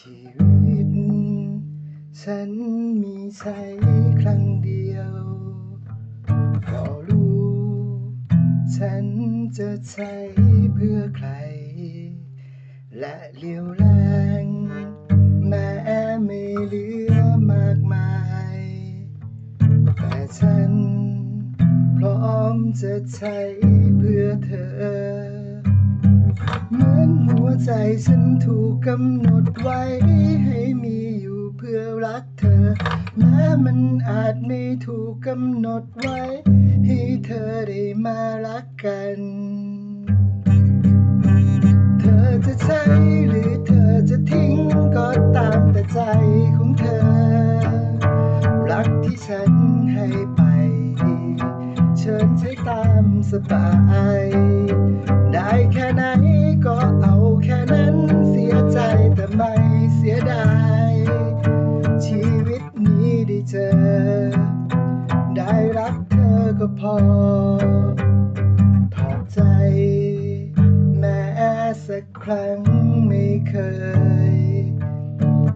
ชีวิต ฉันมีใช้ครั้งเดียวก็รู้ ฉันจะใช้เพื่อใคร และเลี้ยวแรงแม้ไม่เหลือมากมาย แต่ฉันพร้อมจะใช้เพื่อเธอ ใจฉันถูกกำหนดไว้ให้มีอยู่เพื่อรักเธอ แม้มันอาจไม่ถูกกำหนดไว้ ให้เธอได้มารักกัน เธอจะใช้หรือเธอจะทิ้งก็ตามแต่ใจของเธอ รักที่ฉันให้ไป เชิญใช้ตามสบาย สียดายชีวิตนี้ได้เจอ ได้รักเธอก็พอถอดใจ แม้สักครั้งไม่เคย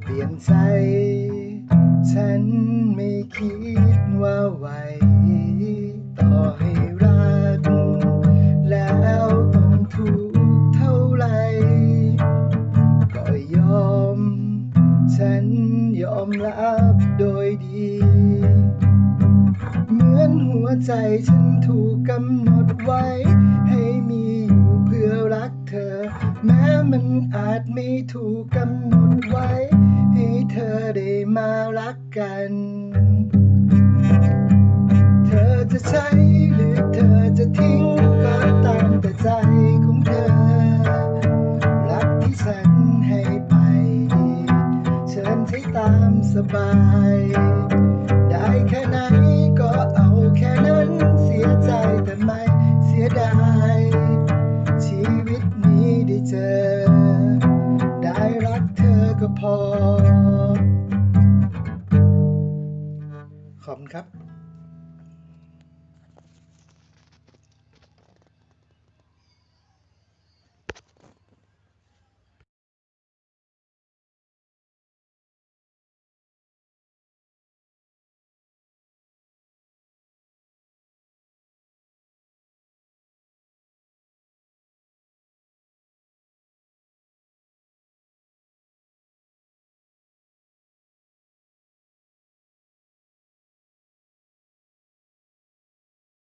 เปลี่ยนใจ ฉันไม่คิด ฉันยอมรับโดยดี เหมือนหัวใจฉันถูกกำหนดไว้ ให้มีอยู่เพื่อรักเธอ แม้มันอาจไม่ถูกกำหนดไว้ ให้เธอได้มารักกัน เธอจะใช้หรือเธอจะทิ้ง สบาย ได้แค่ไหนก็เอาแค่นั้นเสียใจแต่ไม่เสียดาย ชีวิตนี้ได้เจอ ได้รักเธอก็พอ ขอบคุณครับ